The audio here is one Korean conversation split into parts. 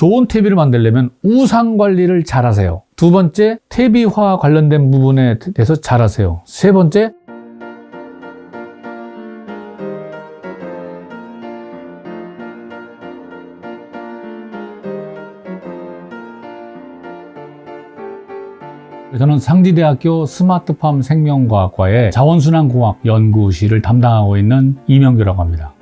좋은 퇴비를 만들려면 우상 관리를 잘 하세요. 두 번째, 퇴비화 관련된 부분에 대해서 잘 하세요. 세 번째, 저는 상지대학교 스마트팜 생명과학과의 자원순환공학 연구실을 담당하고 있는 이명규라고 합니다.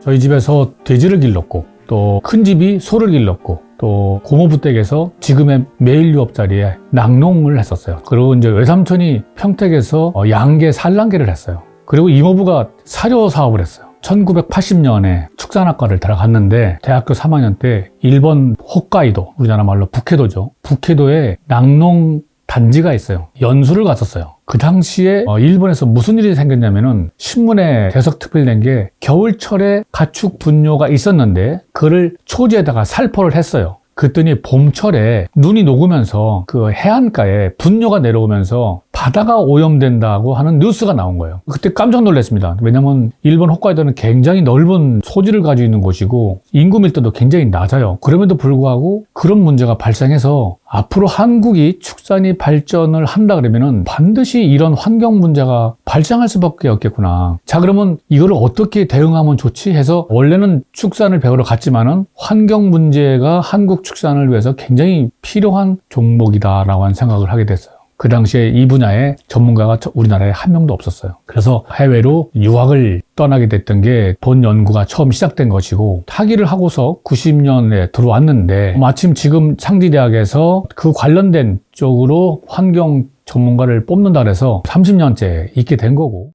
저희 집에서 돼지를 길렀고 또 큰 집이 소를 길렀고 또 고모부 댁에서 지금의 매일유업 자리에 낙농을 했었어요. 그리고 이제 외삼촌이 평택에서 어, 양계 산란계를 했어요. 그리고 이모부가 사료 사업을 했어요. 1980년에 축산학과를 들어갔는데 대학교 3학년 때 일본 홋카이도 우리나라 말로 북해도죠. 북해도에 낙농 단지가 있어요. 연수를 갔었어요. 그 당시에 어, 일본에서 무슨 일이 생겼냐면은 신문에 대석 특필된 게 겨울철에 가축 분뇨가 있었는데 그를 초지에다가 살포를 했어요. 그랬더니 봄철에 눈이 녹으면서 그 해안가에 분뇨가 내려오면서 바다가 오염된다고 하는 뉴스가 나온 거예요. 그때 깜짝 놀랐습니다. 왜냐면 일본 홋카이도는 굉장히 넓은 소지를 가지고 있는 곳이고 인구 밀도도 굉장히 낮아요. 그럼에도 불구하고 그런 문제가 발생해서 앞으로 한국이 축산이 발전을 한다 그러면은 반드시 이런 환경 문제가 발생할 수밖에 없겠구나. 자, 그러면 이거를 어떻게 대응하면 좋지 해서 원래는 축산을 배우러 갔지만은 환경 문제가 한국 축산을 위해서 굉장히 필요한 종목이다라고 하는 생각을 하게 됐어요. 그 당시에 이 분야의 전문가가 저- 우리나라에 한 명도 없었어요. 그래서 해외로 유학을 떠나게 됐던 게 본 연구가 처음 시작된 것이고 학위를 하고서 90년에 들어왔는데 마침 지금 상지대학에서 그 관련된 쪽으로 환경 전문가를 뽑는다 그래서 30년째 있게 된 거고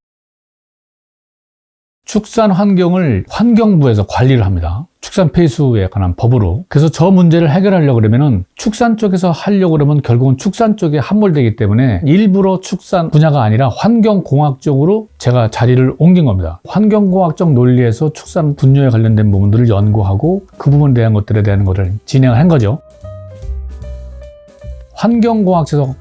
축산 환경을 환경부에서 관리를 합니다. 축산 폐수에 관한 법으로. 그래서 저 문제를 해결하려고 그러면은 축산 쪽에서 하려고 그러면 결국은 축산 쪽에 함몰되기 때문에 일부러 축산 분야가 아니라 환경공학 쪽으로 제가 자리를 옮긴 겁니다. 환경공학적 논리에서 축산 분뇨에 관련된 부분들을 연구하고 그 부분에 대한 것들에 대한 것을 진행을 한 거죠. 환경공학에서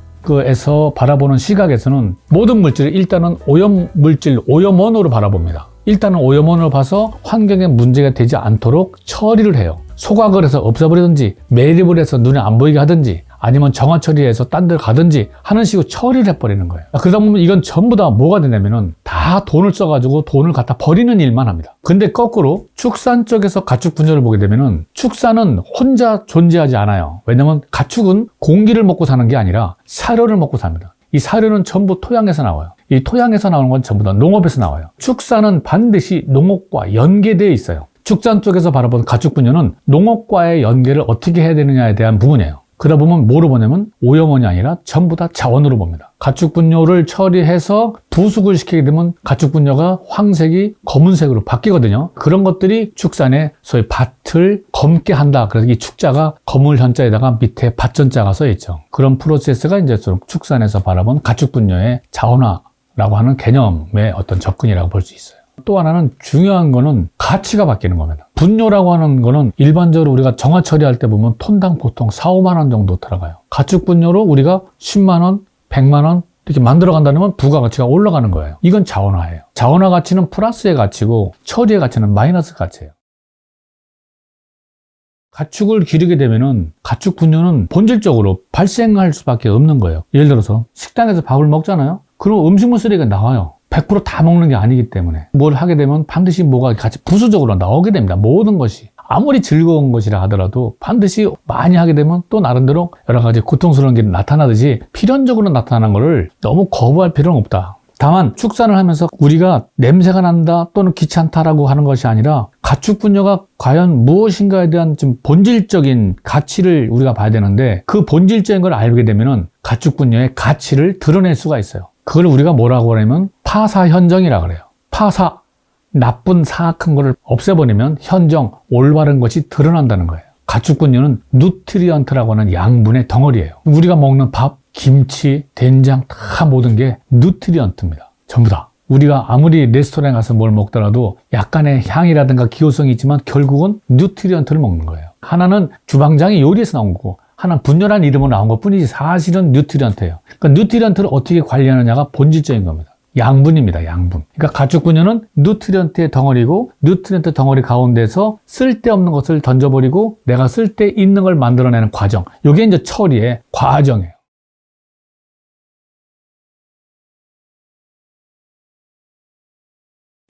에서 바라보는 시각에서는 모든 물질을 일단은 오염 물질, 오염원으로 바라봅니다. 일단은 오염원으로 봐서 환경에 문제가 되지 않도록 처리를 해요. 소각을 해서 없애버리든지 매립을 해서 눈에 안 보이게 하든지 아니면 정화 처리해서 딴데 가든지 하는 식으로 처리를 해버리는 거예요. 그러다 보면 이건 전부 다 뭐가 되냐면은 다 돈을 써가지고 돈을 갖다 버리는 일만 합니다. 근데 거꾸로 축산 쪽에서 가축 분열을 보게 되면은 축산은 혼자 존재하지 않아요. 왜냐면 가축은 공기를 먹고 사는 게 아니라 사료를 먹고 삽니다. 이 사료는 전부 토양에서 나와요. 이 토양에서 나오는 건 전부 다 농업에서 나와요. 축산은 반드시 농업과 연계되어 있어요. 축산 쪽에서 바라본 가축 분열은 농업과의 연계를 어떻게 해야 되느냐에 대한 부분이에요. 그러다 보면 뭐로 보냐면 오염원이 아니라 전부 다 자원으로 봅니다. 가축 분뇨를 처리해서 부숙을 시키게 되면 가축 분뇨가 황색이 검은색으로 바뀌거든요. 그런 것들이 축산의 소위 밭을 검게 한다. 그래서 이 축자가 검을 현자에다가 밑에 밭전자가 써 있죠. 그런 프로세스가 이제 좀 축산에서 바라본 가축 분뇨의 자원화 라고 하는 개념의 어떤 접근이라고 볼 수 있어요. 또 하나는 중요한 거는 가치가 바뀌는 겁니다. 분뇨라고 하는 거는 일반적으로 우리가 정화 처리할 때 보면 톤당 보통 4, 5만 원 정도 들어가요. 가축 분뇨로 우리가 10만 원, 100만 원 이렇게 만들어 간다면 부가가치가 올라가는 거예요. 이건 자원화예요. 자원화 가치는 플러스의 가치고 처리의 가치는 마이너스 가치예요. 가축을 기르게 되면은 가축 분뇨는 본질적으로 발생할 수밖에 없는 거예요. 예를 들어서 식당에서 밥을 먹잖아요. 그럼 음식물 쓰레기가 나와요. 100%다 먹는 게 아니기 때문에 뭘 하게 되면 반드시 뭐가 같이 부수적으로 나오게 됩니다. 모든 것이. 아무리 즐거운 것이라 하더라도 반드시 많이 하게 되면 또 나름대로 여러 가지 고통스러운 게 나타나듯이 필연적으로 나타나는 것을 너무 거부할 필요는 없다. 다만 축산을 하면서 우리가 냄새가 난다 또는 귀찮다라고 하는 것이 아니라 가축 분뇨가 과연 무엇인가에 대한 좀 본질적인 가치를 우리가 봐야 되는데 그 본질적인 걸 알게 되면은 가축 분뇨의 가치를 드러낼 수가 있어요. 그걸 우리가 뭐라고 하냐면 파사 현정이라 그래요. 파사 나쁜 사악한 거를 없애버리면 현정 올바른 것이 드러난다는 거예요. 가축 분뇨는 누트리언트라고 하는 양분의 덩어리예요. 우리가 먹는 밥, 김치, 된장 다 모든 게 누트리언트입니다. 전부 다. 우리가 아무리 레스토랑에 가서 뭘 먹더라도 약간의 향이라든가 기호성이 있지만 결국은 뉴트리언트를 먹는 거예요. 하나는 주방장이 요리에서 나온 거고 하나는 분열한 이름으로 나온 것 뿐이지 사실은 뉴트리언트예요. 그러니까 뉴트리언트를 어떻게 관리하느냐가 본질적인 겁니다. 양분입니다. 양분. 그러니까 가축 분뇨는 누트리언트의 덩어리고 누트리언트 덩어리 가운데서 쓸데없는 것을 던져버리고 내가 쓸데 있는 걸 만들어내는 과정. 이게 이제 처리의 과정이에요.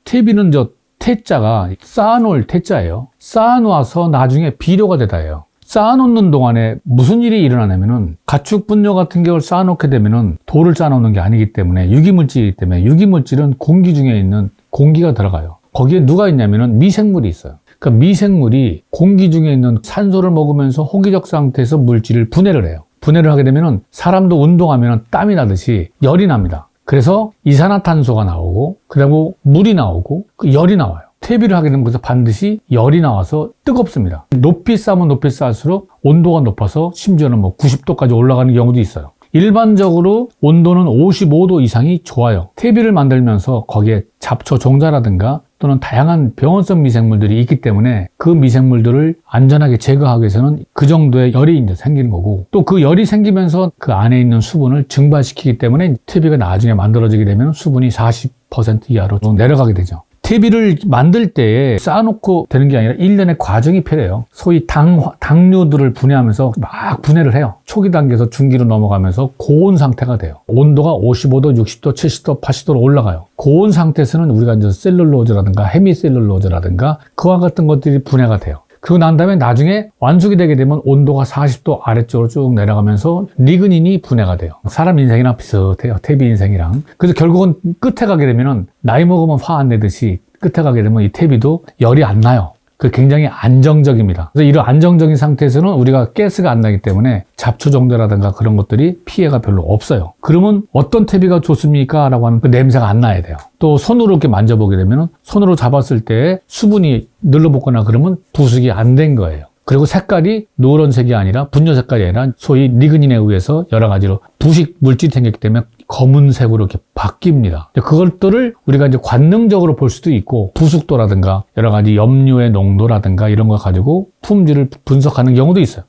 퇴비는 저 태자가 쌓아놓을 태자예요. 쌓아놓아서 나중에 비료가 되다예요. 쌓아놓는 동안에 무슨 일이 일어나냐면은 가축 분뇨 같은 경우를 쌓아놓게 되면은 돌을 쌓아놓는 게 아니기 때문에 유기물질이기 때문에 유기물질은 공기 중에 있는 공기가 들어가요. 거기에 누가 있냐면은 미생물이 있어요. 그러니까 미생물이 공기 중에 있는 산소를 먹으면서 호기적 상태에서 물질을 분해를 해요. 분해를 하게 되면은 사람도 운동하면 땀이 나듯이 열이 납니다. 그래서 이산화탄소가 나오고 그다음에 물이 나오고 그 열이 나와요. 퇴비를 하게 되면 그래서 반드시 열이 나와서 뜨겁습니다. 높이 쌓으면 높이 쌓을수록 온도가 높아서 심지어는 뭐 90도까지 올라가는 경우도 있어요. 일반적으로 온도는 55도 이상이 좋아요. 퇴비를 만들면서 거기에 잡초 종자라든가 또는 다양한 병원성 미생물들이 있기 때문에 그 미생물들을 안전하게 제거하기 위해서는 그 정도의 열이 이제 생기는 거고 또 그 열이 생기면서 그 안에 있는 수분을 증발시키기 때문에 퇴비가 나중에 만들어지게 되면 수분이 40% 이하로 내려가게 되죠. 퇴비를 만들 때에 쌓아놓고 되는 게 아니라 일련의 과정이 필요해요. 소위 당, 당류들을 분해하면서 막 분해를 해요. 초기 단계에서 중기로 넘어가면서 고온 상태가 돼요. 온도가 55도, 60도, 70도, 80도로 올라가요. 고온 상태에서는 우리가 이제 셀룰로즈라든가 헤미셀룰로즈라든가 그와 같은 것들이 분해가 돼요. 그리고 난 다음에 나중에 완숙이 되게 되면 온도가 40도 아래쪽으로 쭉 내려가면서 리그닌이 분해가 돼요. 사람 인생이랑 비슷해요. 태비 인생이랑. 그래서 결국은 끝에 가게 되면은 나이 먹으면 화 안 내듯이 끝에 가게 되면 이 태비도 열이 안 나요. 그 굉장히 안정적입니다. 그래서 이런 안정적인 상태에서는 우리가 가스가 안 나기 때문에 잡초 정도라든가 그런 것들이 피해가 별로 없어요. 그러면 어떤 퇴비가 좋습니까? 라고 하는 그 냄새가 안 나야 돼요. 또 손으로 이렇게 만져보게 되면 손으로 잡았을 때 수분이 늘러붙거나 그러면 부숙이 안 된 거예요. 그리고 색깔이 노란색이 아니라 분뇨 색깔이 아니라 소위 리그닌에 의해서 여러 가지로 부식 물질이 생겼기 때문에 검은색으로 이렇게 바뀝니다. 그것들을 우리가 이제 관능적으로 볼 수도 있고 부숙도라든가 여러 가지 염료의 농도라든가 이런 걸 가지고 품질을 분석하는 경우도 있어요.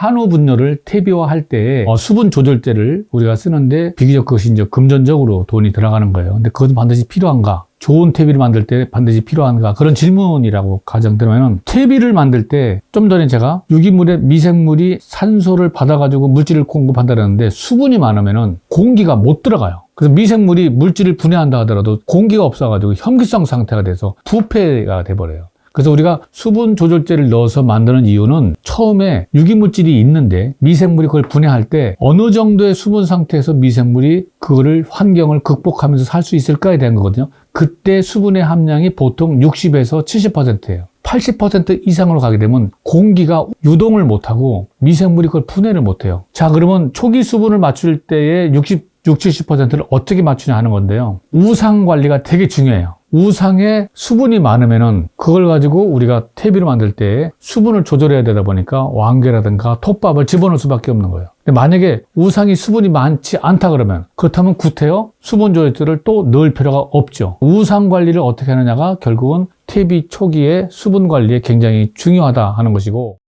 한우 분뇨를 퇴비화할 때 어, 수분 조절제를 우리가 쓰는데 비교적 그것이 이제 금전적으로 돈이 들어가는 거예요. 근데 그것은 반드시 필요한가? 좋은 퇴비를 만들 때 반드시 필요한가? 그런 질문이라고 가정되면 퇴비를 만들 때 좀 전에 제가 유기물의 미생물이 산소를 받아가지고 물질을 공급한다는데 수분이 많으면은 공기가 못 들어가요. 그래서 미생물이 물질을 분해한다 하더라도 공기가 없어가지고 현기성 상태가 돼서 부패가 돼버려요. 그래서 우리가 수분 조절제를 넣어서 만드는 이유는 처음에 유기물질이 있는데 미생물이 그걸 분해할 때 어느 정도의 수분 상태에서 미생물이 그거를 환경을 극복하면서 살 수 있을까에 대한 거거든요. 그때 수분의 함량이 보통 60에서 70%예요. 80% 이상으로 가게 되면 공기가 유동을 못하고 미생물이 그걸 분해를 못해요. 자, 그러면 초기 수분을 맞출 때에 60, 60, 70%를 어떻게 맞추냐 하는 건데요. 우상 관리가 되게 중요해요. 우상에 수분이 많으면은 그걸 가지고 우리가 퇴비를 만들 때 수분을 조절해야 되다 보니까 왕개라든가 톱밥을 집어넣을 수밖에 없는 거예요. 근데 만약에 우상이 수분이 많지 않다 그러면 그렇다면 구태여 수분 조절제를 또 넣을 필요가 없죠. 우상 관리를 어떻게 하느냐가 결국은 퇴비 초기에 수분 관리에 굉장히 중요하다 하는 것이고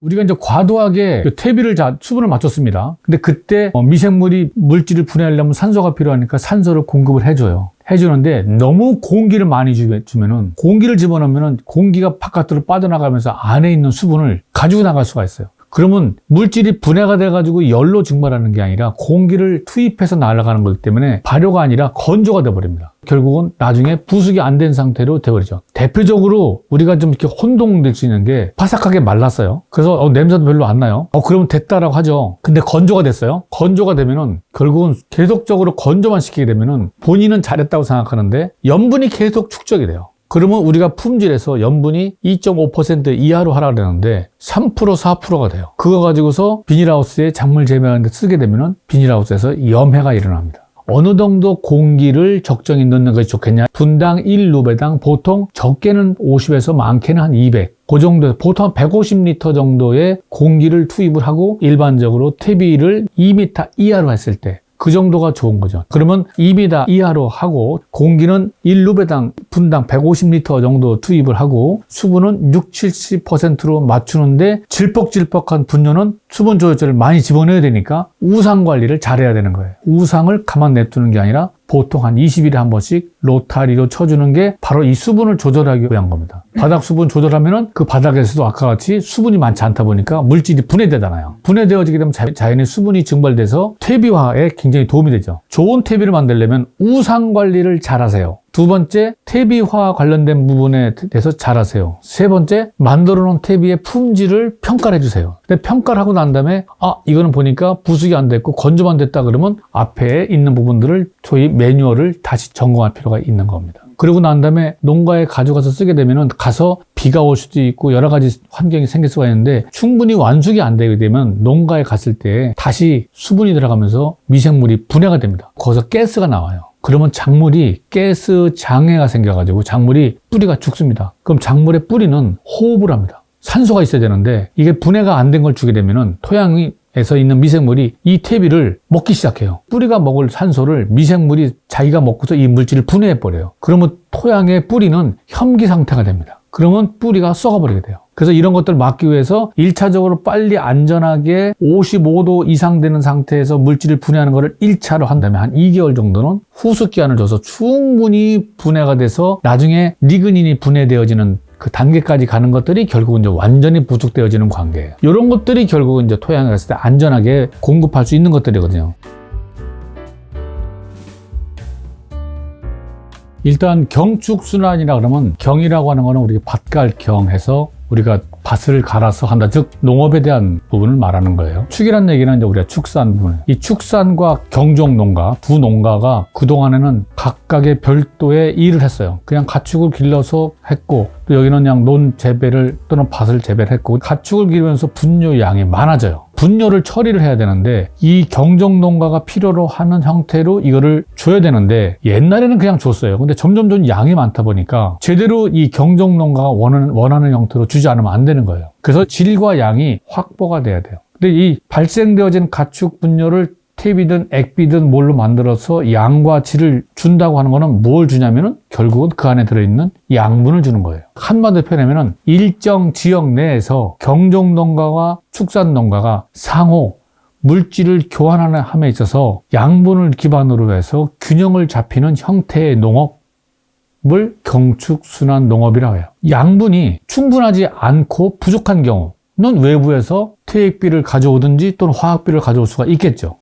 우리가 이제 과도하게 그 퇴비를 자, 수분을 맞췄습니다. 근데 그때 어, 미생물이 물질을 분해하려면 산소가 필요하니까 산소를 공급을 해줘요. 해주는데 너무 공기를 많이 주면은 공기를 집어넣으면 공기가 바깥으로 빠져나가면서 안에 있는 수분을 가지고 나갈 수가 있어요. 그러면 물질이 분해가 돼가지고 열로 증발하는 게 아니라 공기를 투입해서 날아가는 거기 때문에 발효가 아니라 건조가 돼버립니다. 결국은 나중에 부숙이 안 된 상태로 돼버리죠. 대표적으로 우리가 좀 이렇게 혼동될 수 있는 게 바삭하게 말랐어요. 그래서 어, 냄새도 별로 안 나요. 어, 그러면 됐다라고 하죠. 근데 건조가 됐어요. 건조가 되면은 결국은 계속적으로 건조만 시키게 되면은 본인은 잘했다고 생각하는데 염분이 계속 축적이 돼요. 그러면 우리가 품질에서 염분이 2.5% 이하로 하라 그러는데 3% 4%가 돼요. 그거 가지고서 비닐하우스에 작물 재배하는데 쓰게 되면 비닐하우스에서 염해가 일어납니다. 어느 정도 공기를 적정히 넣는 것이 좋겠냐? 분당 1루베당 보통 적게는 50에서 많게는 한 200. 그 정도, 보통 150리터 정도의 공기를 투입을 하고 일반적으로 퇴비를 2m 이하로 했을 때 그 정도가 좋은 거죠. 그러면 2비다 이하로 하고 공기는 1루베당 분당 150리터 정도 투입을 하고 수분은 6, 70%로 맞추는데 질퍽질퍽한 분뇨는 수분 조절제를 많이 집어넣어야 되니까 우상 관리를 잘해야 되는 거예요. 우상을 가만 냅두는 게 아니라 보통 한 20일에 한 번씩 로타리로 쳐주는 게 바로 이 수분을 조절하기 위한 겁니다. 바닥 수분 조절하면은 그 바닥에서도 아까 같이 수분이 많지 않다 보니까 물질이 분해되잖아요. 분해되어지게 되면 자- 자연의 수분이 증발돼서 퇴비화에 굉장히 도움이 되죠. 좋은 퇴비를 만들려면 우상 관리를 잘 하세요. 두 번째, 퇴비화 관련된 부분에 대해서 잘 하세요. 세 번째, 만들어 놓은 퇴비의 품질을 평가를 해주세요. 근데 평가를 하고 난 다음에, 아, 이거는 보니까 부숙이 안 됐고 건조만 됐다 그러면 앞에 있는 부분들을 소위 매뉴얼을 다시 점검할 필요가 있는 겁니다. 그리고 난 다음에 농가에 가져가서 쓰게 되면은 가서 비가 올 수도 있고 여러 가지 환경이 생길 수가 있는데 충분히 완숙이 안 되게 되면 농가에 갔을 때 다시 수분이 들어가면서 미생물이 분해가 됩니다. 거기서 가스가 나와요. 그러면 작물이 가스 장애가 생겨가지고 작물이 뿌리가 죽습니다. 그럼 작물의 뿌리는 호흡을 합니다. 산소가 있어야 되는데 이게 분해가 안 된 걸 주게 되면은 토양이 에서 있는 미생물이 이 퇴비를 먹기 시작해요. 뿌리가 먹을 산소를 미생물이 자기가 먹고서 이 물질을 분해해 버려요. 그러면 토양의 뿌리는 혐기 상태가 됩니다. 그러면 뿌리가 썩어버리게 돼요. 그래서 이런 것들을 막기 위해서 1차적으로 빨리 안전하게 55도 이상 되는 상태에서 물질을 분해하는 것을 1차로 한다면 한 2개월 정도는 후숙 기간을 줘서 충분히 분해가 돼서 나중에 리그닌이 분해되어지는 그 단계까지 가는 것들이 결국은 이제 완전히 부숙되어지는 관계예요. 이런 것들이 결국은 이제 토양에 갔을 때 안전하게 공급할 수 있는 것들이거든요. 일단 경축순환이라 그러면 경이라고 하는 거는 우리가 밭갈경 해서 우리가 밭을 갈아서 한다. 즉, 농업에 대한 부분을 말하는 거예요. 축이란 얘기는 이제 우리가 축산 부분. 이 축산과 경종 농가, 두 농가가 그동안에는 각각의 별도의 일을 했어요. 그냥 가축을 길러서 했고, 또 여기는 그냥 논 재배를 또는 밭을 재배를 했고, 가축을 기르면서 분뇨 양이 많아져요. 분뇨를 처리를 해야 되는데, 이 경종 농가가 필요로 하는 형태로 이거를 줘야 되는데, 옛날에는 그냥 줬어요. 근데 점점 점 양이 많다 보니까, 제대로 이 경종 농가가 원하는, 원하는 형태로 주지 않으면 안 되는 거예요. 그래서 질과 양이 확보가 돼야 돼요. 근데 이 발생되어진 가축 분뇨를 탭이든 액비든 뭘로 만들어서 양과 질을 준다고 하는 거는 뭘 주냐면은 결국은 그 안에 들어있는 양분을 주는 거예요. 한마디로 표현하면은 일정 지역 내에서 경종 농가와 축산 농가가 상호 물질을 교환하는 함에 있어서 양분을 기반으로 해서 균형을 잡히는 형태의 농업 을 경축순환 농업이라고 해요. 양분이 충분하지 않고 부족한 경우는 외부에서 퇴액비를 가져오든지 또는 화학비를 가져올 수가 있겠죠.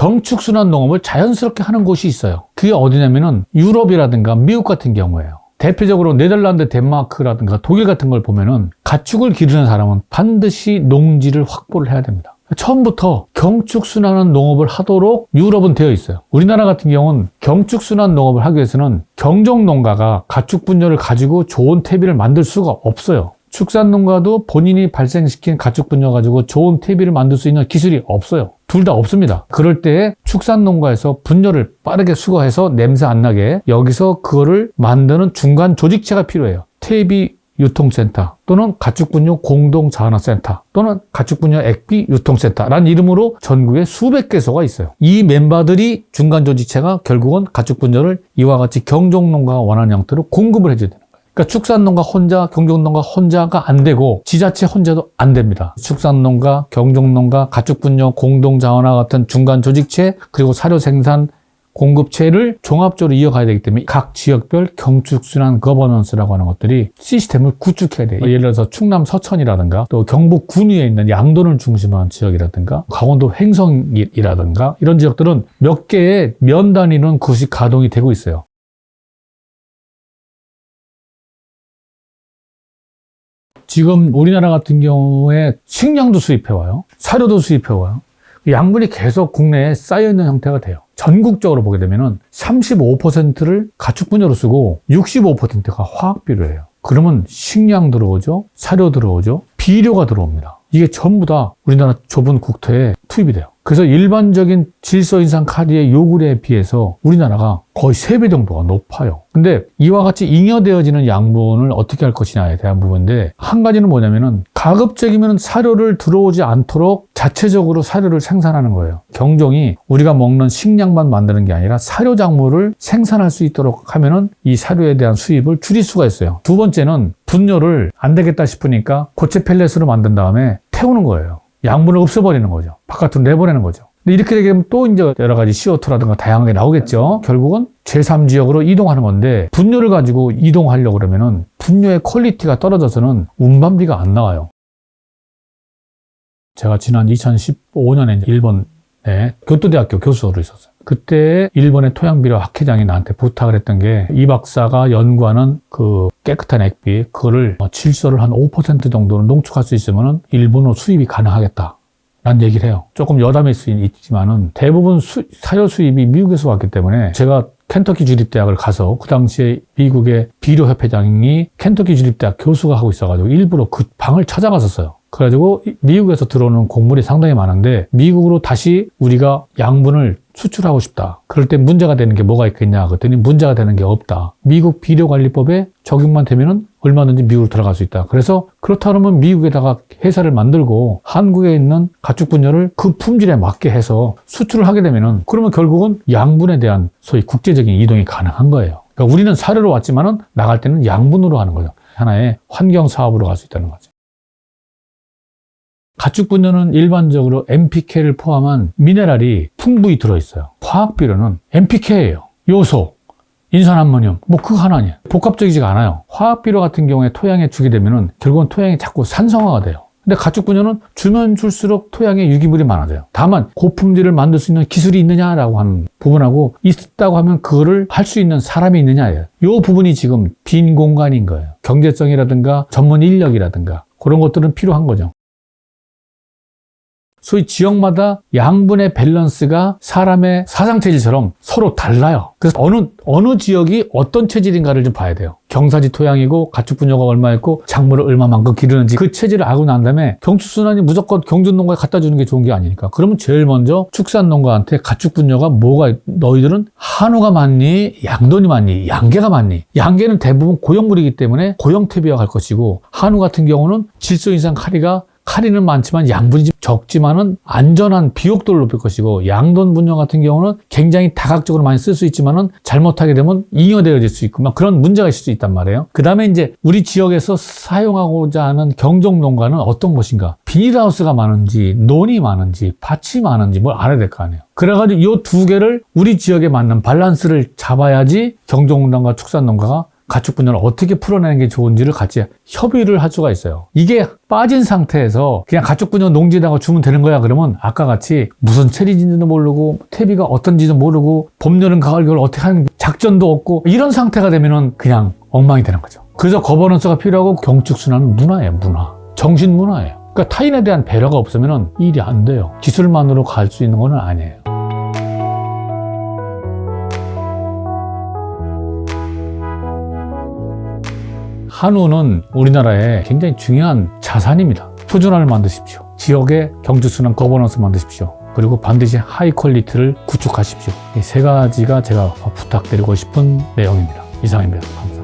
경축순환 농업을 자연스럽게 하는 곳이 있어요. 그게 어디냐면은 유럽이라든가 미국 같은 경우예요. 대표적으로 네덜란드, 덴마크라든가 독일 같은 걸 보면은 가축을 기르는 사람은 반드시 농지를 확보를 해야 됩니다. 처음부터 경축순환한 농업을 하도록 유럽은 되어 있어요. 우리나라 같은 경우는 경축순환 농업을 하기 위해서는 경종 농가가 가축 분뇨를 가지고 좋은 퇴비를 만들 수가 없어요. 축산 농가도 본인이 발생시킨 가축 분뇨 가지고 좋은 퇴비를 만들 수 있는 기술이 없어요. 둘 다 없습니다. 그럴 때 축산 농가에서 분뇨를 빠르게 수거해서 냄새 안 나게 여기서 그거를 만드는 중간 조직체가 필요해요. 퇴비 유통센터 또는 가축분뇨 공동자원화센터 또는 가축분뇨 액비 유통센터라는 이름으로 전국에 수백 개소가 있어요. 이 멤버들이 중간 조직체가 결국은 가축분뇨를 이와 같이 경종농가가 원하는 형태로 공급을 해줘야 거예요. 그러니까 축산농가 혼자, 경종농가 혼자가 안 되고 지자체 혼자도 안 됩니다. 축산농가, 경종농가, 가축분뇨 공동자원화 같은 중간 조직체 그리고 사료 생산 공급체를 종합적으로 이어가야 되기 때문에 각 지역별 경축순환 거버넌스라고 하는 것들이 시스템을 구축해야 돼요. 예를 들어서 충남 서천이라든가 또 경북 군위에 있는 양돈을 중심으로 한 지역이라든가 강원도 횡성이라든가 이런 지역들은 몇 개의 면 단위는 그것이 가동이 되고 있어요. 지금 우리나라 같은 경우에 식량도 수입해 와요. 사료도 수입해 와요. 양분이 계속 국내에 쌓여 있는 형태가 돼요. 전국적으로 보게 되면은 35%를 가축 분야로 쓰고 65%가 화학비로 해요. 그러면 식량 들어오죠? 사료 들어오죠? 비료가 들어옵니다. 이게 전부 다 우리나라 좁은 국토에 투입이 돼요. 그래서 일반적인 질소 인상 카리의 요구량에 비해서 우리나라가 거의 3배 정도가 높아요. 근데 이와 같이 잉여되어지는 양분을 어떻게 할 것이냐에 대한 부분인데 한 가지는 뭐냐면은 가급적이면 사료를 들어오지 않도록 자체적으로 사료를 생산하는 거예요. 경종이 우리가 먹는 식량만 만드는 게 아니라 사료 작물을 생산할 수 있도록 하면은 이 사료에 대한 수입을 줄일 수가 있어요. 두 번째는 분뇨를 안 되겠다 싶으니까 고체 펠렛으로 만든 다음에 태우는 거예요. 양분을 없애버리는 거죠. 바깥으로 내보내는 거죠. 근데 이렇게 되면 또 이제 여러 가지 CO2라든가 다양하게 나오겠죠. 결국은 제3지역으로 이동하는 건데 분뇨를 가지고 이동하려고 그러면은 분뇨의 퀄리티가 떨어져서는 운반비가 안 나와요. 제가 지난 2015년에 일본에 교토대학교 교수로 있었어요. 그때 일본의 토양비료 학회장이 나한테 부탁을 했던 게 이 박사가 연구하는 그 깨끗한 액비 그거를 뭐 질소를 한 5% 정도는 농축할 수 있으면 일본으로 수입이 가능하겠다. 라는 얘기를 해요. 조금 여담일 수 있지만은 대부분 수, 사료 수입이 미국에서 왔기 때문에 제가 켄터키 주립대학을 가서 그 당시에 미국의 비료협회장이 켄터키 주립대학 교수가 하고 있어가지고 일부러 그 방을 찾아갔었어요. 그래가지고 미국에서 들어오는 곡물이 상당히 많은데 미국으로 다시 우리가 양분을 수출하고 싶다. 그럴 때 문제가 되는 게 뭐가 있겠냐 그랬더니 문제가 되는 게 없다. 미국 비료관리법에 적용만 되면은 얼마든지 미국으로 들어갈 수 있다. 그래서 그렇다 그러면 미국에다가 회사를 만들고 한국에 있는 가축 분열을 그 품질에 맞게 해서 수출을 하게 되면은 그러면 결국은 양분에 대한 소위 국제적인 이동이 가능한 거예요. 그러니까 우리는 사료로 왔지만은 나갈 때는 양분으로 하는 거죠. 하나의 환경 사업으로 갈 수 있다는 거죠. 가축 분뇨는 일반적으로 NPK를 포함한 미네랄이 풍부히 들어있어요. 화학 비료는 NPK예요. 요소, 인산암모늄, 뭐 그거 하나 아니에요. 복합적이지가 않아요. 화학 비료 같은 경우에 토양에 주게 되면은 결국은 토양이 자꾸 산성화가 돼요. 근데 가축 분뇨는 주면 줄수록 토양에 유기물이 많아져요. 다만 고품질을 만들 수 있는 기술이 있느냐라고 하는 부분하고 있다고 하면 그거를 할 수 있는 사람이 있느냐예요. 이 부분이 지금 빈 공간인 거예요. 경제성이라든가 전문 인력이라든가 그런 것들은 필요한 거죠. 소위 지역마다 양분의 밸런스가 사람의 사상 체질처럼 서로 달라요. 그래서 어느 어느 지역이 어떤 체질인가를 좀 봐야 돼요. 경사지 토양이고 가축 분뇨가 얼마 있고 작물을 얼마만큼 기르는지 그 체질을 알고 난 다음에 경축순환이 무조건 경준 농가에 갖다 주는 게 좋은 게 아니니까. 그러면 제일 먼저 축산 농가한테 가축 분뇨가 뭐가 너희들은 한우가 많니 양돈이 많니 양계가 많니 양계는 대부분 고형물이기 때문에 고형태비와 갈 것이고 한우 같은 경우는 질소 인상 카리가 카리는 많지만 양분이 좀 적지만은 안전한 비옥도를 높일 것이고 양돈 분뇨 같은 경우는 굉장히 다각적으로 많이 쓸 수 있지만은 잘못하게 되면 잉여되어질 수 있고 막 그런 문제가 있을 수 있단 말이에요. 그 다음에 이제 우리 지역에서 사용하고자 하는 경종 농가는 어떤 것인가? 비닐하우스가 많은지 논이 많은지 밭이 많은지 뭘 알아야 될 거 아니에요. 그래가지고 이 두 개를 우리 지역에 맞는 밸런스를 잡아야지 경종 농가와 축산 농가가 가축 분열을 어떻게 풀어내는 게 좋은지를 같이 협의를 할 수가 있어요. 이게 빠진 상태에서 그냥 가축 분열 농지에다가 주면 되는 거야 그러면 아까 같이 무슨 체리진지도 모르고 퇴비가 어떤지도 모르고 봄, 여름, 가을, 겨울 어떻게 하는 작전도 없고 이런 상태가 되면은 그냥 엉망이 되는 거죠. 그래서 거버넌스가 필요하고 경축순환은 문화예요, 문화. 정신 문화예요. 그러니까 타인에 대한 배려가 없으면은 일이 안 돼요. 기술만으로 갈 수 있는 건 아니에요. 한우는 우리나라의 굉장히 중요한 자산입니다. 표준화를 만드십시오. 지역의 경주순환 거버넌스 만드십시오. 그리고 반드시 하이 퀄리티를 구축하십시오. 이 세 가지가 제가 부탁드리고 싶은 내용입니다. 이상입니다. 감사합니다.